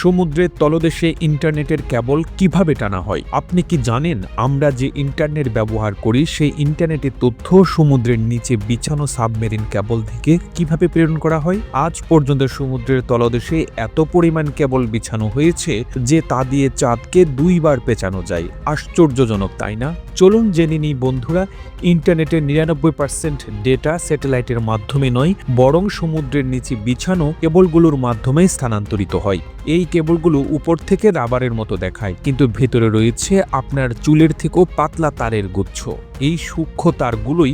সমুদ্রের তলদেশে ইন্টারনেটের কেবল কীভাবে টানা হয়? আপনি কি জানেন আমরা যে ইন্টারনেট ব্যবহার করি, সেই ইন্টারনেটের তথ্য সমুদ্রের নিচে বিছানো সাবমেরিন কেবল থেকে কীভাবে প্রেরণ করা হয়? আজ পর্যন্ত সমুদ্রের তলদেশে এত পরিমাণ কেবল বিছানো হয়েছে যে তা দিয়ে চাঁদকে দুইবার পেঁচানো যায়। আশ্চর্যজনক, তাই না? চলুন জেনে নিই, বন্ধুরা, ইন্টারনেটের নিরানব্বই পার্সেন্ট ডেটা স্যাটেলাইটের মাধ্যমে নয়, বরং সমুদ্রের নিচে বিছানো কেবলগুলোর মাধ্যমে স্থানান্তরিত হয়। এই কেবলগুলো উপর থেকে রাবারের মতো দেখায়, কিন্তু ভেতরে রয়েছে আপনার চুলের থেকেও পাতলা তারের গুচ্ছ। এই সূক্ষ্ম তারগুলোই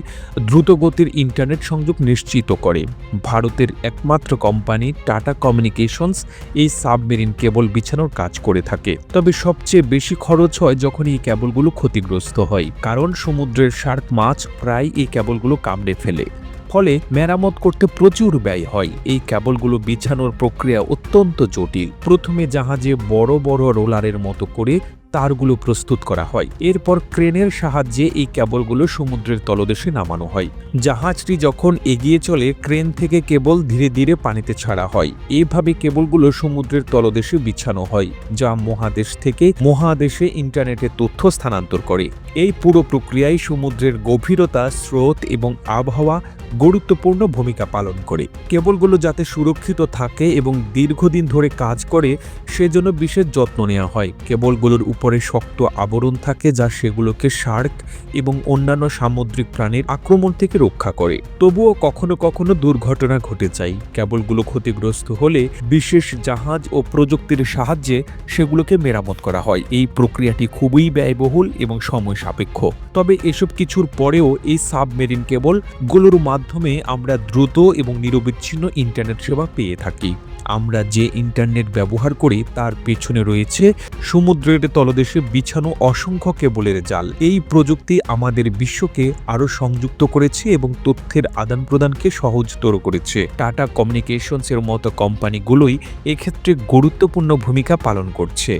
দ্রুতগতির ইন্টারনেট সংযোগ নিশ্চিত করে। ভারতের একমাত্র কোম্পানি টাটা কমিউনিকেশনস এই সাবমেরিন কেবল বিছানোর কাজ করে থাকে। তবে সবচেয়ে বেশি খরচ হয় যখন এই কেবলগুলো ক্ষতিগ্রস্ত হয়, কারণ সমুদ্রের শার্ক মাছ প্রায় এই কেবলগুলো কামড়ে ফেলে। ফলে মেরামত করতে প্রচুর ব্যয় হয়। এই কেবলগুলো বিছানোর প্রক্রিয়া অত্যন্ত জটিল। প্রথমে জাহাজে বড় বড় রোলারের মতো করে তারগুলো প্রস্তুত করা হয়। এরপর ক্রেনের সাহায্যে এই কেবলগুলো সমুদ্রের তলদেশে নামানো হয়। জাহাজটি যখন এগিয়ে চলে, ক্রেন থেকে কেবল ধীরে ধীরে পানিতে ছাড়া হয়। এভাবে কেবলগুলো সমুদ্রের তলদেশে বিছানো হয়, যা মহাদেশ থেকে মহাদেশে ইন্টারনেটের তথ্য স্থানান্তর করে। এই পুরো প্রক্রিয়ায় সমুদ্রের গভীরতা, স্রোত এবং আবহাওয়া গুরুত্বপূর্ণ ভূমিকা পালন করে। কেবলগুলো যাতে সুরক্ষিত থাকে এবং দীর্ঘদিন ধরে কাজ করে, সেজন্য বিশেষ যত্ন নেওয়া হয়। কেবলগুলোর উপরে শক্ত আবরণ থাকে যা সেগুলোকে শার্ক এবং অন্যান্য সামুদ্রিক প্রাণীর আক্রমণ থেকে রক্ষা করে। তবুও কখনো কখনো দুর্ঘটনা ঘটে যায়। কেবলগুলো ক্ষতিগ্রস্ত হলে বিশেষ জাহাজ ও প্রযুক্তির সাহায্যে সেগুলোকে মেরামত করা হয়। এই প্রক্রিয়াটি খুবই ব্যয়বহুল এবং সময় সাপেক্ষ। তবে এসব কিছুর পরেও এই সাবমেরিন কেবলগুলোর মাধ্যমে আমরা দ্রুত এবং নিরবিচ্ছিন্ন ইন্টারনেট সেবা পেয়ে থাকি। আমরা যে ইন্টারনেট ব্যবহার করি, তার পেছনে রয়েছে সমুদ্রের তলদেশে বিছানো অসংখ্য কেবলের জাল। এই প্রযুক্তি আমাদের বিশ্বকে আরও সংযুক্ত করেছে এবং তথ্যের আদান প্রদানকে সহজতর করেছে। টাটা কমিউনিকেশনস এর মতো কোম্পানিগুলোই এক্ষেত্রে গুরুত্বপূর্ণ ভূমিকা পালন করছে,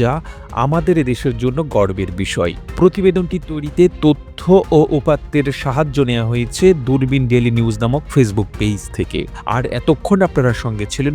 যা আমাদের দেশের জন্য গর্বের বিষয়। প্রতিবেদনটি তৈরিতে তথ্য ও উপাত্তের সাহায্য নেওয়া হয়েছে দূরবীন ডেলি নিউজ নামক ফেসবুক পেজ থেকে। আর এতক্ষণ আপনারা সঙ্গে ছিলেন